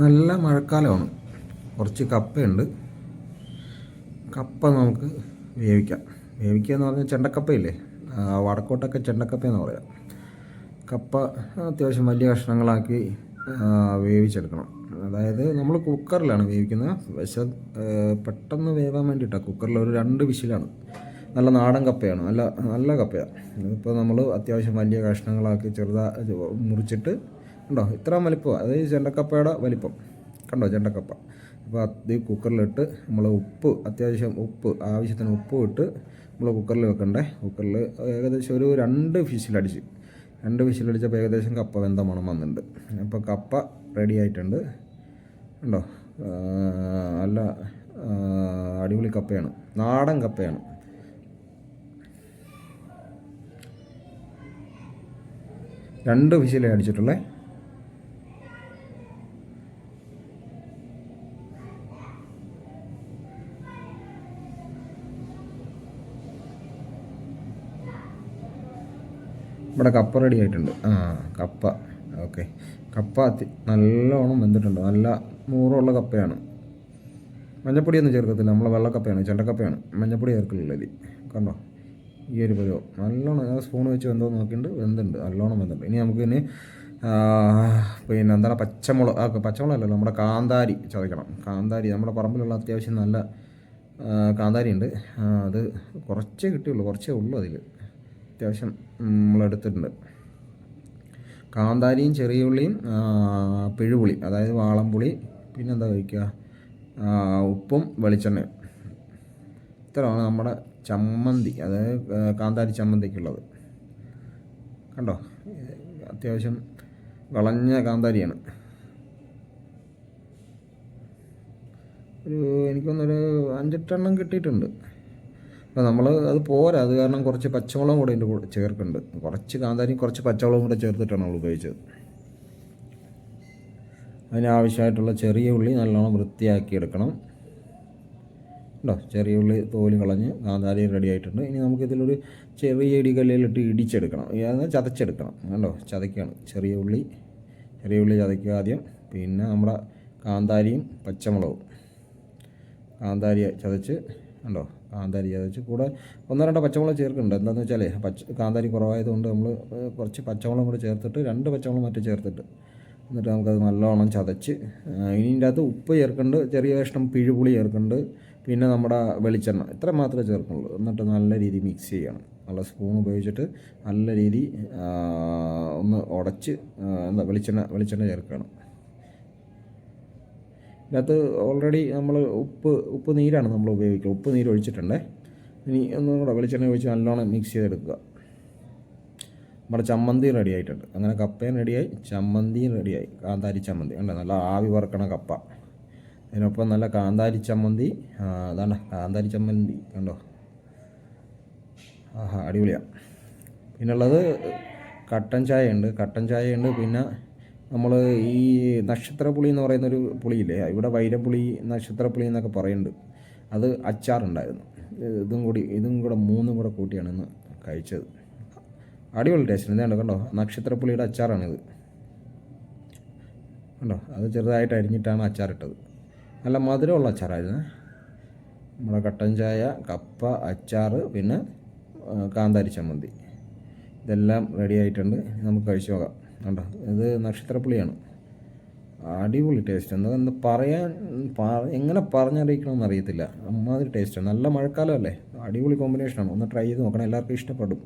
നല്ല മഴക്കാലമാണ്. കുറച്ച് കപ്പയുണ്ട്. കപ്പ നമുക്ക് വേവിക്കാം. വേവിക്കുക എന്ന് പറഞ്ഞാൽ ചെണ്ടക്കപ്പയില്ലേ? വടക്കോട്ടൊക്കെ ചെണ്ടക്കപ്പ എന്ന് പറയാം. കപ്പ അത്യാവശ്യം വലിയ കഷ്ണങ്ങളാക്കി വേവിച്ചെടുക്കണം. അതായത് നമ്മൾ കുക്കറിലാണ് വേവിക്കുന്നത്. പക്ഷെ പെട്ടെന്ന് വേവാൻ വേണ്ടിയിട്ടാണ് കുക്കറിൽ ഒരു രണ്ട് വിശിലാണ് നല്ല നാടൻ കപ്പയാണ്. നല്ല നല്ല കപ്പയാണ് ഇപ്പോൾ നമ്മൾ അത്യാവശ്യം വലിയ കഷ്ണങ്ങളാക്കി ചെറുതാ മുറിച്ചിട്ട് കണ്ടോ? ഇത്ര വലിപ്പം. അതായത് ചെണ്ടക്കപ്പയുടെ വലിപ്പം. കണ്ടോ? ചെണ്ടക്കപ്പ. അപ്പോൾ അത് കുക്കറിലിട്ട് നമ്മൾ ഉപ്പ് അത്യാവശ്യം ഉപ്പ് ആവശ്യത്തിന് ഉപ്പ് ഇട്ട് നമ്മൾ കുക്കറിൽ വെക്കണ്ടേ? കുക്കറിൽ ഏകദേശം ഒരു രണ്ട് ഫിഷിലടിച്ച് രണ്ട് വിസിലടിച്ചപ്പോൾ ഏകദേശം കപ്പ വെന്ത മണം വന്നിട്ടുണ്ട്. അപ്പോൾ കപ്പ റെഡി ആയിട്ടുണ്ട്. ഉണ്ടോ നല്ല അടിപൊളി കപ്പയാണ്. നാടൻ കപ്പയാണ്. രണ്ട് വിസിലേ ഇവിടെ കപ്പ റെഡി ആയിട്ടുണ്ട്. ആ കപ്പ. ഓക്കെ കപ്പ നല്ലോണം വെന്തിട്ടുണ്ട്. നല്ല നൂറുള്ള കപ്പയാണ്. മഞ്ഞപ്പൊടിയൊന്നും ചേർക്കത്തില്ല. നമ്മൾ വെള്ളക്കപ്പയാണ് ചെണ്ടക്കപ്പയാണ്. മഞ്ഞപ്പൊടി ചേർക്കില്ല ഇതിൽ. കണ്ടോ? ഈ ഒരു പരുവം. നല്ലോണം സ്പൂൺ വെച്ച് വെന്തോ നോക്കിയിട്ട് വെന്തുണ്ട്. നല്ലോണം വെന്തുണ്ട്. ഇനി നമുക്ക് ഇനി പിന്നെ എന്താണ്? പച്ചമുളക്. ആ പച്ചമുളക് അല്ലല്ലോ. നമ്മുടെ കാന്താരി. ചതയ്ക്കണം കാന്താരി. നമ്മുടെ പറമ്പിലുള്ള അത്യാവശ്യം നല്ല കാന്താരി ഉണ്ട് അത് കുറച്ചേ കിട്ടിയുള്ളൂ. കുറച്ചേ ഉള്ളൂ അതിൽ. അത്യാവശ്യം നമ്മളെടുത്തിട്ടുണ്ട് കാന്താരിയും ചെറിയ ഉള്ളിയും പിഴുപുളി അതായത് വാളംപുളി പിന്നെന്താ കഴിക്കുക? ഉപ്പും വെളിച്ചെണ്ണയും. ഇത്രയാണ് നമ്മുടെ ചമ്മന്തി അതായത് കാന്താരി ചമ്മന്തിക്കുള്ളത്. കണ്ടോ? അത്യാവശ്യം വളഞ്ഞ കാന്താരിയാണ്. ഒരു എനിക്കൊന്നൊരു അഞ്ചെട്ടെണ്ണം കിട്ടിയിട്ടുണ്ട്. അപ്പോൾ നമ്മൾ അത് പോരാ. അത് കാരണം കുറച്ച് പച്ചമുളകും കൂടെ അതിന്റെ കൂടെ ചേർക്കുന്നുണ്ട്. കുറച്ച് കാന്താരിയും കുറച്ച് പച്ചമുളകും കൂടെ ചേർത്തിട്ടാണ് നമ്മൾ ഉപയോഗിച്ചത്. അതിനാവശ്യമായിട്ടുള്ള ചെറിയ ഉള്ളി നല്ലോണം വൃത്തിയാക്കി എടുക്കണം. ഉണ്ടോ ചെറിയ ഉള്ളി തോൽ കളഞ്ഞ് കാന്താരി റെഡി ആയിട്ടുണ്ട്. ഇനി നമുക്കിതിലൊരു ചെറിയ ഇടികല്ലിലിട്ട് ഇടിച്ചെടുക്കണം. അതായത് ചതച്ചെടുക്കണം. കണ്ടോ? ചതയ്ക്കുകയാണ് ചെറിയ ഉള്ളി ചെറിയ ഉള്ളി ചതയ്ക്കുക ആദ്യം. പിന്നെ നമ്മുടെ കാന്താരിയും പച്ചമുളകും. കാന്താരി ചതച്ച് കണ്ടോ? കാന്താരി. ചതച്ച് കൂടെ ഒന്നോ രണ്ടോ പച്ചമുളക് ചേർക്കുന്നുണ്ട്. എന്താണെന്ന് വെച്ചാലേ പച്ച കാന്താരി കുറവായതുകൊണ്ട് നമ്മൾ കുറച്ച് പച്ചമുളകും കൂടെ ചേർത്തിട്ട് രണ്ട് പച്ചമുളകും മറ്റേ ചേർത്തിട്ട് എന്നിട്ട് നമുക്കത് നല്ലോണം ചതച്ച് ഇതിന്റെ അകത്ത് ഉപ്പ് ചേർക്കുന്നുണ്ട്. ചെറിയ കഷ്ണം പിഴുപുളി ചേർക്കുന്നുണ്ട്. പിന്നെ നമ്മുടെ വെളിച്ചെണ്ണ ഇത്ര മാത്രമേ ചേർക്കുന്നുള്ളൂ. എന്നിട്ട് നല്ല രീതിയിൽ മിക്സ് ചെയ്യണം. നല്ല സ്പൂൺ ഉപയോഗിച്ചിട്ട് നല്ല രീതി ഒന്ന് ഉടച്ച് എന്താ വെളിച്ചെണ്ണ വെളിച്ചെണ്ണ ചേർക്കണം. ഇതിനകത്ത് ഓൾറെഡി നമ്മൾ ഉപ്പ് ഉപ്പ് നീരാണ് നമ്മൾ ഉപയോഗിക്കുക ഉപ്പ് നീര് ഒഴിച്ചിട്ടുണ്ടേ. ഇനി ഒന്നും കൂടെ വെളിച്ചെണ്ണ ഒഴിച്ച് നല്ലോണം മിക്സ് ചെയ്തെടുക്കുക. നമ്മുടെ ചമ്മന്തി റെഡി ആയിട്ടുണ്ട്. അങ്ങനെ കപ്പയും റെഡിയായി ചമ്മന്തിയും റെഡിയായി കാന്താരി ചമ്മന്തി. കണ്ടോ? നല്ല ആവി വറക്കണ കപ്പ. അതിനൊപ്പം നല്ല കാന്താരി ചമ്മന്തി. അതാണ് കാന്താരി ചമ്മന്തി. കണ്ടോ? ആഹാ അടിപൊളിയാണ് പിന്നുള്ളത് കട്ടൻ ചായ ഉണ്ട് കട്ടൻ ചായ ഉണ്ട് പിന്നെ നമ്മൾ ഈ നക്ഷത്രപ്പുളി എന്ന് പറയുന്ന ഒരു പുളിയില്ലേ? ഇവിടെ വൈരപ്പുളി നക്ഷത്രപ്പുളി എന്നൊക്കെ പറയുന്നുണ്ട് അത് അച്ചാറുണ്ടായിരുന്നു. ഇതും കൂടി ഇതും കൂടെ മൂന്നും കൂടെ കൂട്ടിയാണ് ഇന്ന് കഴിച്ചത്. അടിപൊളി ടേസ്റ്റ് എന്താണ് കണ്ടോ? നക്ഷത്രപ്പുളിയുടെ അച്ചാറാണിത്. കണ്ടോ? അത് ചെറുതായിട്ട് അരിഞ്ഞിട്ടാണ് അച്ചാറിട്ടത്. നല്ല മധുരമുള്ള അച്ചാറായിരുന്നു. നമ്മുടെ കട്ടൻ ചായ കപ്പ അച്ചാർ പിന്നെ കാന്താരി ചമ്മന്തി. ഇതെല്ലാം റെഡി ആയിട്ടുണ്ട്. നമുക്ക് കഴിച്ചു നോക്കാം. കണ്ടോ? ഇത് നക്ഷത്രപ്പുളിയാണ്. അടിപൊളി ടേസ്റ്റ് എന്താ എന്താ പറയാൻ എങ്ങനെ പറഞ്ഞറിയിക്കണമെന്ന് അറിയത്തില്ല. അമ്മാതിരി ടേസ്റ്റാണ് നല്ല മഴക്കാലമല്ലേ അടിപൊളി കോമ്പിനേഷനാണ് ഒന്ന് ട്രൈ ചെയ്ത് നോക്കണം. എല്ലാവർക്കും ഇഷ്ടപ്പെടും.